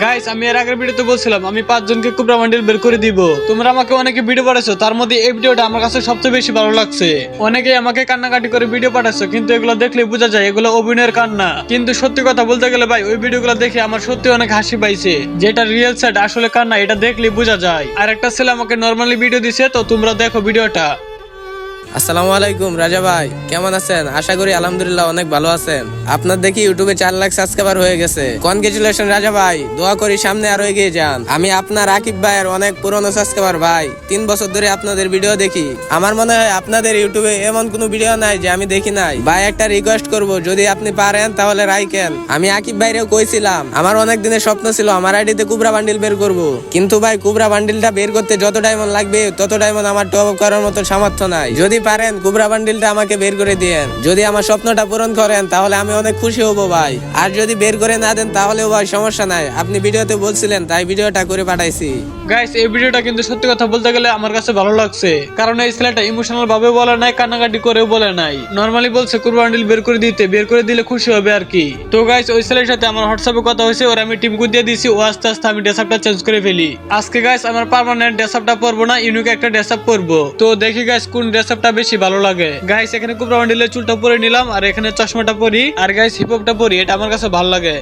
Guys আমি এর আগের ভিডিওতে বলছিলাম, আমি পাঁচজনকে কুবরা বান্ডিল বের করে দিব। তোমরা আমাকে অনেকে ভিডিও পাঠাচ্ছো তার মধ্যে এই ভিডিওটা আমার কাছে সবচেয়ে বেশি ভালো লাগছে। অনেকেই আমাকে কান্নাকাটি করে ভিডিও পাঠাচ্ছো কিন্তু এগুলো দেখলে বোঝা যায়, এগুলো অভিনয়ের কান্না। কিন্তু সত্যি কথা বলতে গেলে ভাই, ওই ভিডিওগুলো দেখে আমার সত্যি অনেক হাসি পাইছে। যেটা রিয়েল সাইড আসলে কান্না, এটা দেখলে বোঝা যায়। আর একটা ছেলে আমাকে নর্মালি ভিডিও দিছে, তো তোমরা দেখো ভিডিওটা আসসালামু আলাইকুম, রাজা ভাই। কেমন আছেন? আশা করি আলহামদুলিল্লাহ অনেক ভালো আছেন। আপনার দেখি ইউটিউবে চার লাখ সাবস্ক্রাইবার হয়ে গেছে। কনগ্রেচুলেশন রাজা ভাই। দোয়া করি সামনে আরও এগিয়ে যান। আমি আপনার আকিব ভাইয়ের অনেক পুরনো সাবস্ক্রাইবার, ভাই। তিন বছর ধরে আপনাদের ভিডিও দেখি। আমার মনে হয় আপনাদের ইউটিউবে এমন কোনো ভিডিও নাই যে আমি দেখি নাই। ভাই, একটা রিকোয়েস্ট করব। যদি আপনি পারেন, তাহলে রাইকেন আমি আকিব ভাইরেও কইছিলাম, আমার অনেক দিনের স্বপ্ন ছিল আমার আইডিতে কুবরা বান্ডিল বের করব। কিন্তু ভাই, কুবরা বান্ডিলটা বের করতে যত ডায়মন্ড লাগবে, তত ডায়মন্ড আমার টপ করার মতো সামর্থ্য নাই। যদি পারেন কুবরা বান্ডিলটা আমাকে বের করে দিয়েন। যদি আমার স্বপ্নটা পূরণ করেন, তাহলে আমি অনেক খুশি হব ভাই। আর যদি বের করে না দেন, তাহলেও ভাই সমস্যা নাই। আপনি ভিডিওতে বলছিলেন, তাই ভিডিওটা করে পাঠাইছি। গাইস এই ভিডিওটা কিন্তু সত্যি কথা বলতে গেলে আমার কাছে ভালো লাগছে। কারণ এই ছেলেটা ইমোশনাল ভাবে বলে নাই, কান্নাকাটি করেও বলে নাই। নর্মালি বলছে কুরবানিল বের করে দিতে, বের করে দিলে খুশি হবে আর কি। তো গাইস ওই ছেলের সাথে আমার হোয়াটসঅ্যাপে কথা হয়েছে, ওর আমি টিম দিয়ে দিয়েছি, ও আস্তে আস্তে আমি ড্রেসআপটা চেঞ্জ করে ফেলি। আজকে গাইস আমার পার্মানেন্ট ড্রেসআপটা পরবো না ইউনিক একটা ড্রেসআপ পরবো। তো দেখি গাইস কোন ড্রেসআপটা বেশি ভালো লাগে। গাইস এখানে কুরবানিলের চুলটা পরে নিলাম, আর এখানে চশমাটা পরি। আর গাইস হিপ টা পরি, এটা আমার কাছে ভালো লাগে।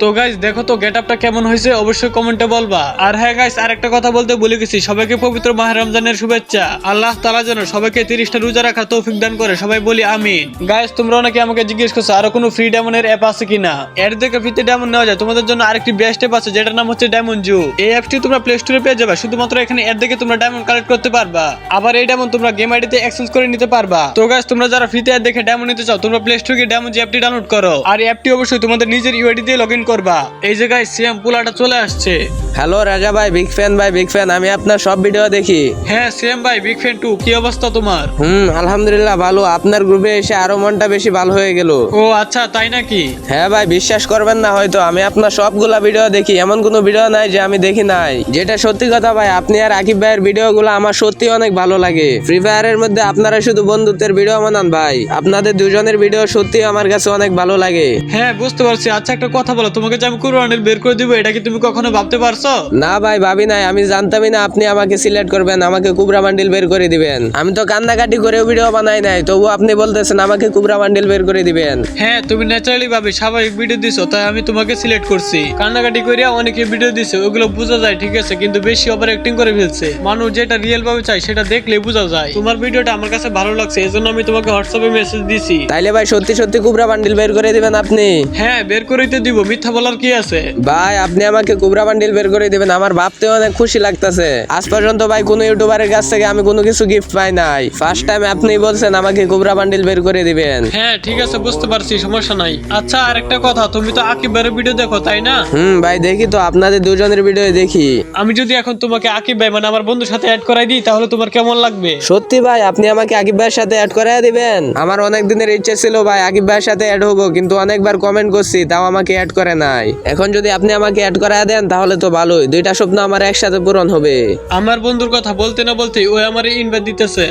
তো গাইস দেখো তো গেট আপটা কেমন হয়েছে? অবশ্যই কমেন্টে বলবা। আর হ্যাঁ গাইস আরেকটা কথা বলতে ভুলে গেছি। সবাইকে পবিত্র মাহ রমজানের শুভেচ্ছা। আল্লাহ তালা যেন সবাইকে তিরিশটা রোজা রাখার তৌফিক দান করে। সবাই বলি আমি গাইস তোমরা অনেকে আমাকে জিজ্ঞেস করছ, আরও কোনো ফ্রি ডায়মন্ডের অ্যাপ আছে কিনা? এর দেখে ফ্রিতে ডায়মন্ড নেওয়া যায়। তোমাদের জন্য আরেকটি বেস্ট অ্যাপ আছে, যেটার নাম হচ্ছে ডায়মন্ড জু এই অ্যাপটি তোমরা প্লে স্টোরে পেয়ে যাবে। শুধুমাত্র এখানে এর দেখে তোমরা ডায়মন্ড কালেক্ট করতে পারবা। আবার এই ডায়মন্ড তোমরা গেম আইডিতে এক্সচেঞ্জ করে নিতে পারবা। তো গাইস তোমরা যারা ফ্রিতে দেখে ডায়মন্ড নিতে চাও, তোমরা প্লে স্টোরে ডায়মন্ড অ্যাপটি ডাউনলোড করো। আর অ্যাপটি অবশ্যই তোমাদের নিজের ইউআইডি দিয়ে লগ ইন করবা। এই যে গাইস সিএম পুলাটা চলে আসছে। হ্যালো রাজা ভাই বিগ ফ্যান ভাই বিগ ফ্যান আমি আপনার সব ভিডিও দেখি। হ্যাঁ সিএম ভাই বিগ ফ্যান টু কি অবস্থা তোমার? হুম আলহামদুলিল্লাহ ভালো আপনার গ্রুপে এসে আরও মনটা বেশি ভালো হয়ে গেল। ও আচ্ছা তাই নাকি? হ্যাঁ ভাই বিশ্বাস করবেন না হয়তো আমি আপনার সবগুলা ভিডিও দেখি এমন কোনো ভিডিও নাই যে আমি দেখি নাই। যেটা সত্যি কথা ভাই আপনি আর আকিব ভাইয়ের ভিডিওগুলো আমার সত্যি অনেক ভালো লাগে। ফ্রি ফায়ারের মধ্যে আপনারা শুধু বন্ধুত্বের ভিডিও বানান ভাই আপনাদের দুজনের ভিডিও সত্যি আমার কাছে অনেক ভালো লাগে। হ্যাঁ বুঝতে পারছি। আচ্ছা একটা কথা বলো তোমাকে যে আমি কুরবানির বের করে দিব এটা কি তুমি কখনো ভাবতে পারছ? না ভাই ভাবি নাই। আমি জানতামই না আপনি আমাকে সিলেক্ট করবেন আমাকে কুবরা বান্ডিল বের করে দিবেন। আমি তো কান্নাকাটি করেও ভিডিও বানাই নাই তবু আপনি বলতেছেন আমাকে কুবরা বান্ডিল বের করে দিবেন। হ্যাঁ তুমি ন্যাচারালি ভাবে স্বাভাবিক ভিডিও দিছো তাই আমি তোমাকে সিলেক্ট করছি। কান্নাকাটি করিয়া অনেকে ভিডিও দিছে ওগুলো বোঝা যায় ঠিক আছে কিন্তু বেশি ওভার অ্যাক্টিং করে ফেলছে। মানুষ যেটা রিয়েল ভাবে চাই সেটা দেখলে বোঝা যায়। তোমার ভিডিওটা আমার কাছে ভালো লাগছে এই জন্য আমি তোমাকে হোয়াটসঅ্যাপে মেসেজ দিছি। তাইলে ভাই সত্যি সত্যি কুবরা বান্ডিল বের করে দিবেন আপনি? হ্যাঁ বের করে তো দিব মিথ্যা বলার কি আছে? ভাই আপনি আমাকে কুবরা বান্ডিল বের করে দিবেন আমার ভাবতে অনেক খুশি লাগতেছে। আজ পর্যন্ত ভাই কোনো ইউটিউবারের কাছ থেকে আমি কোনো কিছু গিফট পাই নাই। ফার্স্ট টাইম আপনি বলছেন আমাকে কুবরা বান্ডিল বের করে দিবেন। হ্যাঁ ঠিক আছে বুঝতে পারছি সমস্যা নাই। আচ্ছা আরেকটা কথা তুমি তো আকিব ভাইয়ের ভিডিও দেখো তাই না? হুম ভাই দেখি তো আপনাদের দুজনের ভিডিও দেখি। আমি যদি এখন তোমাকে আকিব ভাই মানে আমার বন্ধুর সাথে অ্যাড করাই দিই তাহলে তোমার কেমন লাগবে? সত্যি ভাই আপনি আমাকে আকিব ভাইয়ের সাথে অ্যাড করাই দিবেন? আমার অনেক দিনের ইচ্ছে ছিল ভাই আকিব ভাইয়ের সাথে অ্যাড হব কিন্তু অনেকবার কমেন্ট করছি তাও আমাকে অ্যাড করে নাই। এখন যদি আপনি আমাকে অ্যাড করায় দেন, তাহলে তো ভালোই। দুইটা স্বপ্ন আমার একসাথে পূরণ হবে। আমার বন্ধুর কথা বলতে না বলতে ওই আমার ইনভাইট দিতেছে।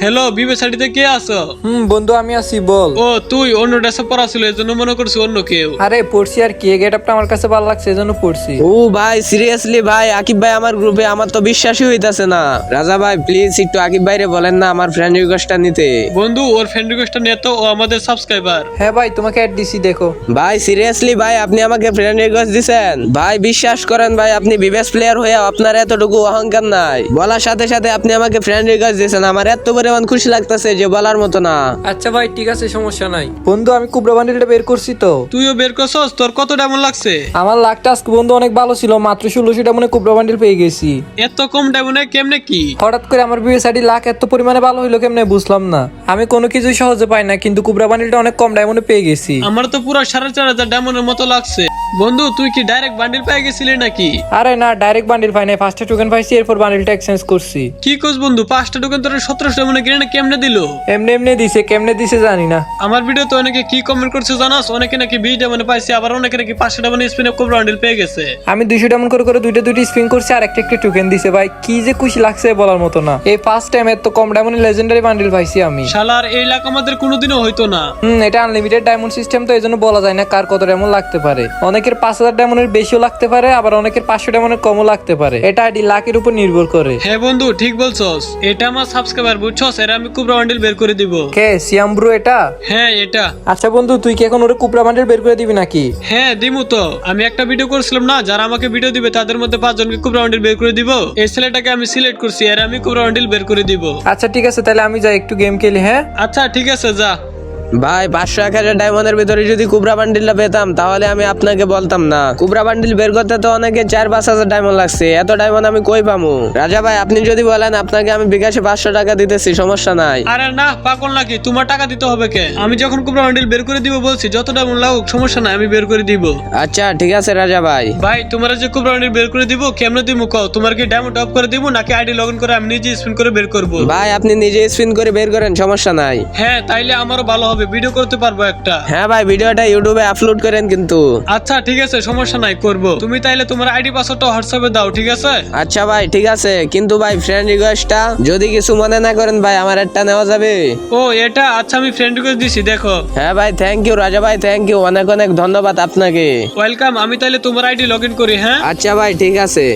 হ্যালো বিবে সাইডিতে কে আছো? হুম বন্ধু আমি আছি বল। ও তুই অন্য ড্রেসে পড়া ছিল এই জন্য মনে করছি অন্য কেউ। আরে পড়ছি আর কি গেট আপটা আমার কাছে ভালো লাগছে এজন্য পড়ছি। ও ভাই সিরিয়াসলি ভাই আকিব ভাই আমার গ্রুপে আমার তো বিশ্বাসই হইতাছে না। রাজা ভাই প্লিজ একটু আকিব ভাইরে বলেন না আমার ফ্রেন্ড রিকোয়েস্টটা নিতে। বন্ধু ওর ফ্রেন্ড রিকোয়েস্টটা নিয়ে তো ও আমাদের সাবস্ক্রাইবার হ্যাঁ ভাই তোমাকে অ্যাড দিছি দেখো। ভাই সিরিয়াসলি ভাই আপনি আমাকে ফ্রেন্ড রিকোয়েস্ট দিছেন? ভাই বিশ্বাস করেন ভাই আপনি বিবেস প্লেয়ার হয়ে আপনার এতটুকু অহংকার নাই। বলার সাথে সাথে আপনি আমাকে ফ্রেন্ড রিকোয়েস্ট দিয়েছেন আমার এত পরিমাণ খুশি লাগতেছে যে বলার মতো না। আচ্ছা ভাই ঠিক আছে সমস্যা নাই। বন্ধু আমি কুবরা বান্ডিলটা বের করছি তো। তুইও বের করছস? তোর কত ডায়মন্ড লাগছে? আমার লাখটা আজকে বন্ধু অনেক ভালো ছিল মাত্র ষোলোশোটা মনে কুবরা বান্ডিল পেয়ে গেছি। এত কম ডায়মন্ডে কেমনে কি? হঠাৎ করে আমার বিয়ে সাইডি লাখ এত পরিমাণে ভালো হইল কেমনে বুঝলাম না। আমি কোনো কিছুই সহজে পাই না কিন্তু কুবরা বান্ডিলটা অনেক কম ডায়মন্ডে পেয়ে গেছি। আমার তো পুরো সাড়ে চার হাজার ডায়মন্ডের মতো লাগছে। বন্ধু তুই কি ডাইরেক্ট বান্ডিল পেয়ে গেছিলি নাকি? আরে না ডাইরেক্ট বান্ডিল পাই নাই ফার্স্টে টোকেন পাইছি এরপর বান্ডিলটা এক্সচেঞ্জ করছি। কি কোস বন্ধু পাঁচটা টোকেন তোর সতেরোশো ডায়মন্ড গ্রেনেড কেমনে দিল? এমনি এমনি দিছে কেমনে দিছে জানি না। আমার ভিডিওতে অনেকে কি কমেন্ট করছে জানাস? অনেকে নাকি বিশ ডায়মন্ড পাইছে আবার অনেকে নাকি পাঁচশো ডায়মন্ড স্পিনে কোবরা বান্ডিল পেয়ে গেছে। আমি দুইশো ডায়মন্ড করে করে দুইটা দুইটা স্পিন করছি আর একটা একটা টোকেন দিছে ভাই। কি যে খুশি লাগছে বলার মতো না। এই ফার্স্ট টাইম এত কম ডায়মন্ড লেজেন্ডারি বান্ডিল পাইছি আমি। শালার এই লাখ আমাদের কোনোদিনও হইতো না। হুম এটা আনলিমিটেড ডায়মন্ড সিস্টেম তো এই জন্য বলা যায় না কার কত ডায়মন্ড লাগতে পারে। অনেকের পাঁচ হাজার ডায়মন্ডের বেশিও লাগতে পারে আবার অনেকের পাঁচশো ডায়মন্ডের কমও লাগতে পারে। এটা আইডি লাখের উপর নির্ভর করে। হ্যাঁ বন্ধু ঠিক বলছস। এটা আমার সাবস্ক্রাইবার বুঝছস এরা আমি কোবরা বান্ডিল বের করে দিব। কে সিয়াম ব্রো এটা? হ্যাঁ এটা। আচ্ছা বন্ধু তুই কি এখন ওরে কুপরা বান্ডিল বের করে দিবি নাকি? হ্যাঁ দিমু তো। আমি একটা ভিডিও করছিলাম না যারা আমাকে ভিডিও দিবে তাদের মধ্যে পাঁচজনকে কুবরা বান্ডিল বের করে দিব। এই ছেলেটাকে আমি সিলেক্ট করছি এর আমি কুবরা বান্ডিল বের করে দিব। আচ্ছা ঠিক আছে তাহলে আমি যাই একটু গেম খেলি হ্যাঁ? আচ্ছা ঠিক আছে যা। ভাই পাঁচশো এক হাজার ডায়মন্ডের ভিতরে যদি কুবরা বান্ডিলটা পেতাম তাহলে আমি আপনাকে বলতাম না। কুবরা বান্ডিল বের করতে তো অনেকে চার পাঁচ হাজার ডায়মন্ড লাগছে। এত ডায়মন্ড আমি কই পামু? রাজা ভাই আপনি যদি বলেন আপনাকে আমি বিকাশে পাঁচশো টাকা দিতেছি সমস্যা নাই। আরে না পাগল নাকি? তোমার টাকা দিতে হবে কে? আমি যখন কুবরা বান্ডিল বের করে দিব বলছি যত ডায়মন্ড লাগুক সমস্যা নাই আমি বের করে দিব। আচ্ছা ঠিক আছে রাজা ভাই। ভাই তোমার যে কুবরা বান্ডিল বের করে দিব কেমনে দিব কও? তোমার কি ডায়মন্ড অফ করে দিব নাকি আইডি লগ ইন করে আমি নিজে স্পিন করে বের করব? ভাই আপনি নিজে স্পিন করে বের করেন সমস্যা নাই। হ্যাঁ তাইলে আমারও ভালো হবে। ভিডিও করতে পারব একটা। হ্যাঁ ভাই ভিডিওটা ইউটিউবে আপলোড করেন কিন্তু। আচ্ছা ঠিক আছে সমস্যা নাই করব। তুমি তাইলে তোমার আইডি পাসওয়ার্ডটা হোয়াটসঅ্যাপে দাও ঠিক আছে? আচ্ছা ভাই ঠিক আছে। কিন্তু ভাই ফ্রেন্ড রিকোয়েস্টটা যদি কিছু মনে না করেন ভাই আমার একটা নেওয়া যাবে। ও এটা? আচ্ছা আমি ফ্রেন্ড রিকোয়েস্ট দিছি দেখো। হ্যাঁ ভাই থ্যাংক ইউ রাজা ভাই থ্যাংক ইউ অনেক অনেক ধন্যবাদ আপনাকে। ওয়েলকাম আমি তাইলে তোমার আইডি লগ ইন করি হ্যাঁ? আচ্ছা ভাই ঠিক আছে।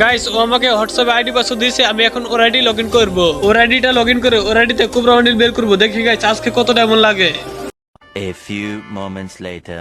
গাইস ও আমাকে হোয়াটসঅ্যাপে আইডি পাসওয়ার্ড দিয়েছে, আমি এখন ওর আইডি লগ ইন করব। ওর আইডিটা লগ ইন করে ওর আইডিতে কুবরা বান্ডিল বের করব। দেখি গাইস আজকে কত ডায়মন্ড লাগে? A few moments later.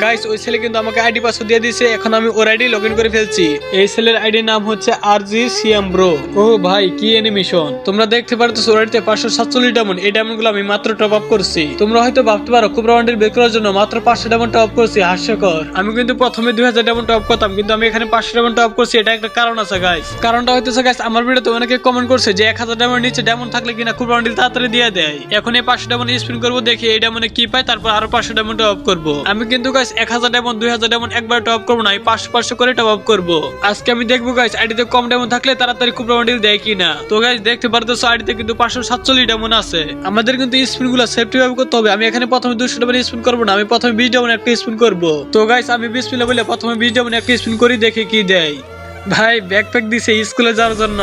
Guys ওই ছেলে কিন্তু আমাকে আইডি পাসওয়ার্ড দিয়ে দিয়েছে, এখন আমি ওর আইডি লগইন করে ফেলছি। এই ছেলের আইডির নাম হচ্ছে আর জি সিএম ব্রো ও ভাই, কি অ্যানিমেশন তোমরা দেখতে পারতো ওর আইডিতে পাঁচশো সাতচল্লিশ ডায়মন্ড এই ডায়মন্ডগুলো আমি মাত্র টপ আপ করছি। তোমরা হয়তো ভাবতে পারো কুবরা বান্ডিল বের করার জন্য মাত্র পাঁচশো ডায়মন্ড টপ করছি। হাস্যকর। আমি কিন্তু প্রথমে দুই হাজার ডায়মন্ড টপ করতাম, কিন্তু আমি এখানে পাঁচশো ডায়মন্ড টপ করছি। এটা একটা কারণ আছে গাইস কারণটা হইতেছে গাইস আমার ভিডিওতে অনেকে কমেন্ট করছে যে এক হাজার ডায়মন্ড নিচে ডায়মন্ড থাকলে কিনা কুবরা বান্ডিল তাড়াতাড়ি দিয়ে দেয়। এখন এই পাঁচশো ডায়মন্ড স্পিন করব, দেখি এই ডায়মন্ডে কি পাই তারপর আরও পাঁচশো ডায়মন্ড টপ করব। আমি কিন্তু গাইস এক হাজার ডায়মন্ড দুই হাজার ডায়মন্ড একবার টপ করব না, আমি পাঁচশো পাঁচশো করে টপ আপ করব। আজকে আমি দেখব গাইস আইডিতে কম ডায়মন্ড থাকলে তাড়াতাড়ি কুবরা বান্ডিল দেয় কিনা। তো গাইস দেখতে পারতেছো আইডিতে কিন্তু পাঁচশো সাতচল্লিশ ডায়মন্ড আছে। আমাদের কিন্তু স্পিনগুলো সেফটি ভাবে করতে হবে। আমি এখানে প্রথমে দুশো ডায়মন্ড স্পিন করব না, আমি প্রথমে বিশ ডায়মন্ড একটা স্পিন করব। তো গাইস আমি বিশ মিলে বলে প্রথমে বিশ ডায়মন্ড একটা স্পিন করি, দেখি কি দেয়। ভাই ব্যাকপ্যাক দিছে স্কুলে যাওয়ার জন্য।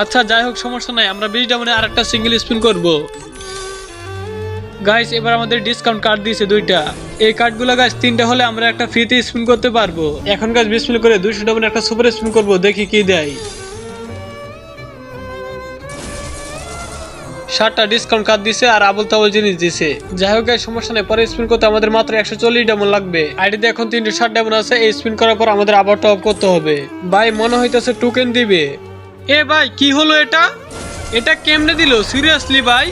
আচ্ছা যাই হোক, সমস্যা নাই, আমরা বিশ ডায়মন্ডে আর একটা সিঙ্গেল স্পিন করব। গাইস এবার আমাদের ডিসকাউন্ট কার্ড দিয়েছে দুইটা। এই কার্ডগুলো গাছ তিনটা হলে আমরা একটা ফ্রিতে স্পিন করতে পারব। এখন গাছ মিনিট করে দুইশো ডাবল একটা সুপার স্পিন করব, দেখি কি দেয়। ষাটটা ডিসকাউন্ট কার্ড দিছে আর আবল তাবল জিনিস দিছে। যাই হোক সমস্যা নেই, পরে স্পিন করতে আমাদের মাত্র একশো চল্লিশ ডায়মন্ড লাগবে। আইডিতে এখন তিনশো ষাট ডায়মন্ড আছে, এই স্পিন করার পর আমাদের আবার টপ করতে হবে। ভাই, মনে হইতেছে টোকেন দিবে। এ ভাই, কি হলো এটা? এটা কেমনে দিল? সিরিয়াসলি ভাই?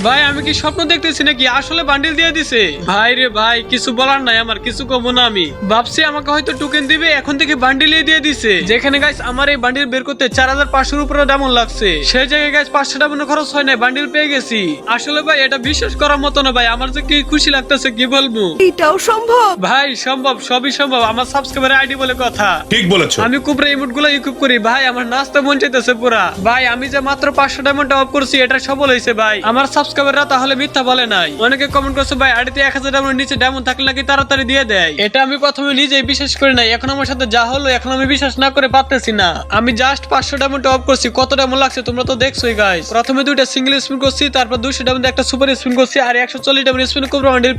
ভাই আমি কি স্বপ্ন দেখতেছি নাকি? আসলে বান্ডিল দিয়ে দিছে। ভাই রে ভাই কিছু বলার নাই আমার কিছু কমো না আমি। ভাবছি আমাকে হয়তো টোকেন দিবে এখন থেকে বান্ডিলে দিয়ে দিছে। যেখানে গাইস আমার এই বান্ডিল বের করতে চার হাজার পাঁচশোর উপরে ডায়মন্ড লাগছে। সেই জায়গায় গাইস পাঁচশো ডায়মন্ড খরচ হয় না বান্ডিল পেয়ে গেছি। আসলে ভাই এটা বিশ্বাস করার মতো না ভাই আমার যে কি খুশি লাগতেছে কি বলব? এটাও সম্ভব? ভাই সম্ভব সবই সম্ভব আমার সাবস্ক্রাইবার আইডি বলে কথা। ঠিক বলেছ। আমি কুপরা ইমোটগুলো ইকুপ করি ভাই আমার নাচতে মন চাইতেছে পুরা। ভাই আমি যে মাত্র পাঁচশো ডায়মন্ড অফ করছি এটা সফল হয়েছে ভাই। আমার সাবস্ক্রাইবাররা তাহলে মিথ্যা বলে নাই। অনেকে কমেন্ট করছে, ভাই আড়িতে এক হাজার নিচে ডায়মন্ড থাকলে নাকি তাড়াতাড়ি দিয়ে দেয়? এটা আমি প্রথমে নিজেই বিশ্বাস করি নাই। এখন আমার সাথে যা হলো, এখন আমি বিশ্বাস না করে পারতেছি না। আমি জাস্ট পাঁচশো ডায়মন্ড অফ করছি। কত ডায়মন্ড লাগছে তোমরা তো দেখছোই গাইস প্রথমে দুইটা সিঙ্গেল স্পিন করছি, তারপর দুশো ডায়মন্ড একটা সুপার স্পিন করছি, আর একশো চল্লিশ স্পিন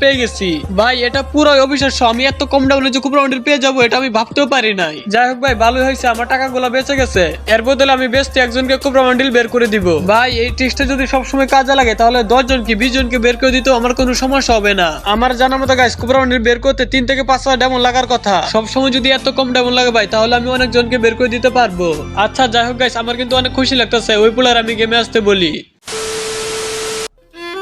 পেয়ে গেছি। ভাই, এটা পুরো অবিশ্বাস্য। আমি এত কম ডায়মন্ডে যে পেয়ে যাব, এটা আমি ভাবতেও পারি নাই। যাই হোক, ভাই, ভালোই হয়েছে। আমার টাকাগুলো বেঁচে গেছে। এর বদলে আমি বেচতে একজনকে কুবরা বান্ডিল বের করে দিব। ভাই, এই টিক্সটা যদি সবসময় কাজে লাগে, তাহলে দশ জনকে কি বিশ জনকে বের করে দিতেও আমার কোনো সমস্যা হবে না। আমার জানার মতো গাছ কুবরা বের করতে তিন থেকে পাঁচ হাজার ডায়মন্ড লাগার কথা। সবসময় যদি এত কম ডায়মন্ড লাগে ভাই তাহলে আমি অনেক জনকে বের করে দিতে পারব। আচ্ছা যাই হোক গাছ আমার কিন্তু অনেক খুশি লাগতেছে ওই পুলার আমি গেমে আসতে বলি।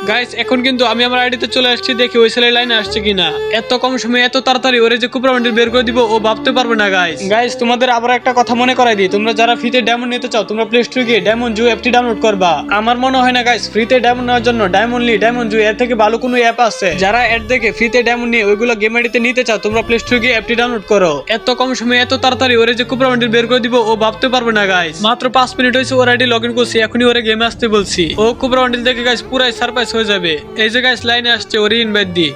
গাইস এখন কিন্তু আমি আমার আইডিতে চলে আসছি দেখি ওই ছেলের লাইনে আসছে কিনা। এত কম সময়ে এত তাড়াতাড়ি ওরে যে কুপরা বের করে দিব ও ভাবতে পারবে না গাইস গাইস তোমাদের আবার একটা কথা মনে করাই দিই। তোমরা যারা ফ্রিতে ডায়মন্ড নিতে চাও তোমরা প্লে স্টোরে গিয়ে ডায়মন্ড জু অ্যাপটি ডাউনলোড করবা। আমার মনে হয় না গাইস ফ্রিতে ডায়মন্ড নেওয়ার জন্য ডায়মন্ড লি ডায়মন্ড জু এর থেকে ভালো কোনো অ্যাপ আছে। যারা অ্যাড দেখে ফ্রিতে ডায়মন্ড নিয়ে ওইগুলো গেম আইডিতে নিতে চাও তোমরা প্লে স্টোরে গিয়ে অ্যাপটি ডাউনলোড করো। এত কম সময়ে এত তাড়াতাড়ি ওরে যে কুপরা বের করে দিব ও ভাবতে পারবে না গাইস মাত্র পাঁচ মিনিট হয়েছে ওর আইডি লগ ইন করছি এখনই ওরে গেমে আসতে বলছি। ও কুপরা দেখে গাইস পুরাই সারপ্রাইজ হয়ে যাবে। এই জায়গায় লাইনে আসছে ওরে ইনভাইট দি।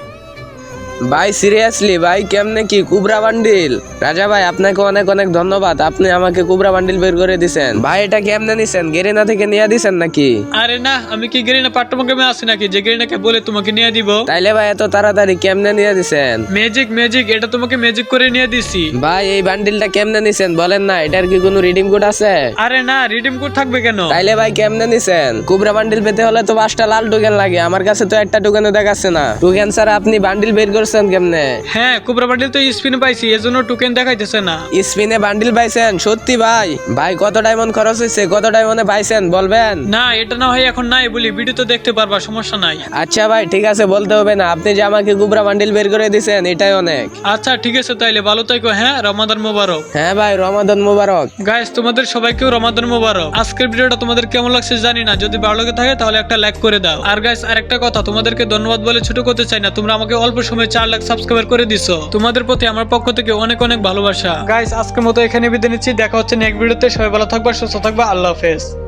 ভাই সিরিয়াসলি ভাই কেমনে কি? কুবরা বান্ডিল। রাজা ভাই আপনাকে অনেক অনেক ধন্যবাদ। আপনি আমাকে কুবরা বান্ডিল বের করে দিছেন। ভাই এটা কেমনে নিছেন? গেরিনা থেকে নিয়ে দিছেন নাকি? আরে না আমি কি গেরিনা গেমে আছি নাকি? যে গেরিনাকে বলে তোমাকে নিয়ে দিব। তাইলে ভাই এত তাড়াতাড়ি কেমনে নিয়ে দিছেন? ম্যাজিক ম্যাজিক এটা তোমাকে ম্যাজিক করে নিয়ে দিছি। ভাই এই বান্ডিলটা কেমনে নিছেন? বলেন না এটার কি কোনো রিডিম কোড আছে? আরে না রিডিম কোড থাকবে কেন? তাইলে ভাই কেমনে নিছেন? কুবরা বান্ডিল পেতে হলে তো পাঁচটা লাল টোকেন লাগে। আমার কাছে তো একটা টোকেনও দেখাচ্ছে না। টোকেন স্যার আপনি বান্ডিল বের কেমনে? হ্যাঁ কুবরা বান্ডিল তো স্পিনে পাইছি এজন্য টোকেন দেখাইতেছে না। স্পিনে বান্ডিল পাইছেন? সত্যি ভাই। ভাই কত ডায়মন্ড খরচ হয়েছে কত ডায়মন্ডে পাইছেন? বলবেন? না এটা না হয় এখন নাই বলি ভিডিও তো দেখতে পারবা সমস্যা নাই। আচ্ছা ভাই ঠিক আছে বলতে হবে না। আপনি যে আমাকে কুবরা বান্ডিল বের করে দিছেন এটাই অনেক। আচ্ছা ঠিক আছে তাইলে ভালো থাকো হ্যাঁ? রমাদান মোবারক। হ্যাঁ ভাই রমাদান মুবারক। গাইস তোমাদের সবাইকেও রমাদান মোবারক। আজকের ভিডিওটা তোমাদের কেমন লাগছে জানি না। যদি ভালো লাগে থাকে তাহলে একটা লাইক করে দাও। আর গাইস আরেকটা কথা তোমাদেরকে ধন্যবাদ বলে ছোট করতে চাই না। তোমরা আমাকে অল্প সময়ে চার লাখ সাবস্ক্রাইবার করে দিছো। তোমাদের প্রতি আমার পক্ষ থেকে অনেক অনেক ভালোবাসা। গাইস আজকের মতো এখানে বিদায় নিচ্ছি। দেখা হচ্ছে নেক্সট ভিডিওতে সবাই ভালো থাকবা, সুস্থ থাকবা। আল্লাহ হাফেজ।